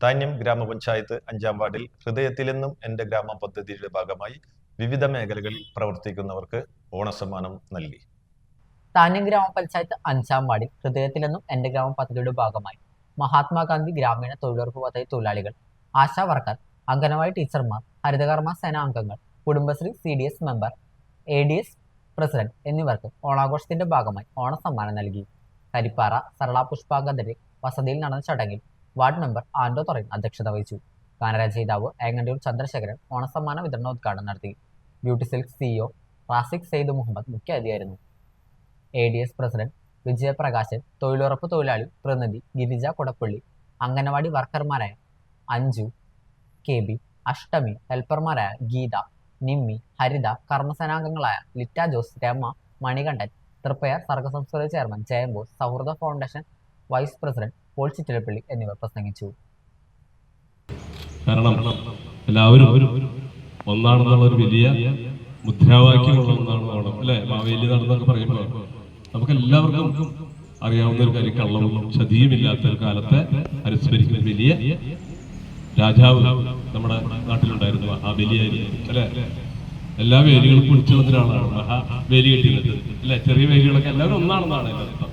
താന്യം ഗ്രാമപഞ്ചായത്ത് അഞ്ചാം വാർഡിൽ ഹൃദയത്തിൽ നിന്നും എന്റെ ഗ്രാമം പദ്ധതിയുടെ ഭാഗമായി വിവിധ മേഖലകളിൽ പ്രവർത്തിക്കുന്നവർക്ക് ഓണസമ്മാനം നൽകി. താന്യം ഗ്രാമപഞ്ചായത്ത് അഞ്ചാം വാർഡിൽ ഹൃദയത്തിലെന്നും എന്റെ ഗ്രാമം പദ്ധതിയുടെ ഭാഗമായി മഹാത്മാഗാന്ധി ഗ്രാമീണ തൊഴിലുറപ്പ് പദ്ധതി തൊഴിലാളികൾ ആശാ വർക്കർ അംഗനവാടി ടീച്ചർമാർ ഹരിതകർമ്മ സേനാംഗങ്ങൾ Kudumbashree C D S member A D S president എന്നിവർക്ക് ഓണാഘോഷത്തിന്റെ ഭാഗമായി ഓണസമ്മാനം നൽകി. കരിപ്പാറ സരള പുഷ്പാങ്കന്റെ വസതിയിൽ നടന്ന ചടങ്ങിൽ വാർഡ് മെമ്പർ ആൻഡോ തുറയിൽ അധ്യക്ഷത വഹിച്ചു. ഗാനരചയിതാവ് ഏങ്ങണ്ടിയൂർ ചന്ദ്രശേഖരൻ ഓണസമ്മാന വിതരണോദ്ഘാടനം നടത്തി. Beauty Silk CEO Rasiq Saeed Muhammad മുഖ്യാതിഥിയായിരുന്നു A D S president Vijayaprakashan തൊഴിലുറപ്പ് തൊഴിലാളി പ്രതിനിധി ഗിരിജ കൊടപ്പള്ളി അംഗനവാടി വർക്കർമാരായ അഞ്ജു കെ ബി അഷ്ടമി ഹെൽപ്പർമാരായ ഗീത നിമ്മി ഹരിത കർമ്മസേനാംഗങ്ങളായ Litta Jose Rama Manikandan Thriprayar Sargasamskrita chairman Jayambose Souhrida foundation vice president Paul Chittilappally എന്നിവർ പ്രസംഗിച്ചു. കാരണം എല്ലാവരും ഒന്നാണെന്നുള്ള ഒരു വലിയ മുദ്രാവാക്യമുള്ള ഒന്നാണ് ഓണം അല്ലെ? മാവേലി നടന്നൊക്കെ പറയുമ്പോൾ നമുക്ക് എല്ലാവർക്കും അറിയാവുന്ന ഒരു കാര്യം കള്ളവും ചതിയും ഇല്ലാത്ത ഒരു കാലത്തെ അനുസ്മരിക്കുന്ന വലിയ രാജാവ് നമ്മുടെ നാട്ടിലുണ്ടായിരുന്നു ആ മഹാബലിയായിരുന്നു അല്ലെ? എല്ലാ വേലികളും കുളിച്ചു വന്നൊരാളാണ് മഹാവേലി കെട്ടിയത് അല്ലെ? ചെറിയ വേലികളൊക്കെ എല്ലാവരും ഒന്നാണെന്നാണ് അർത്ഥം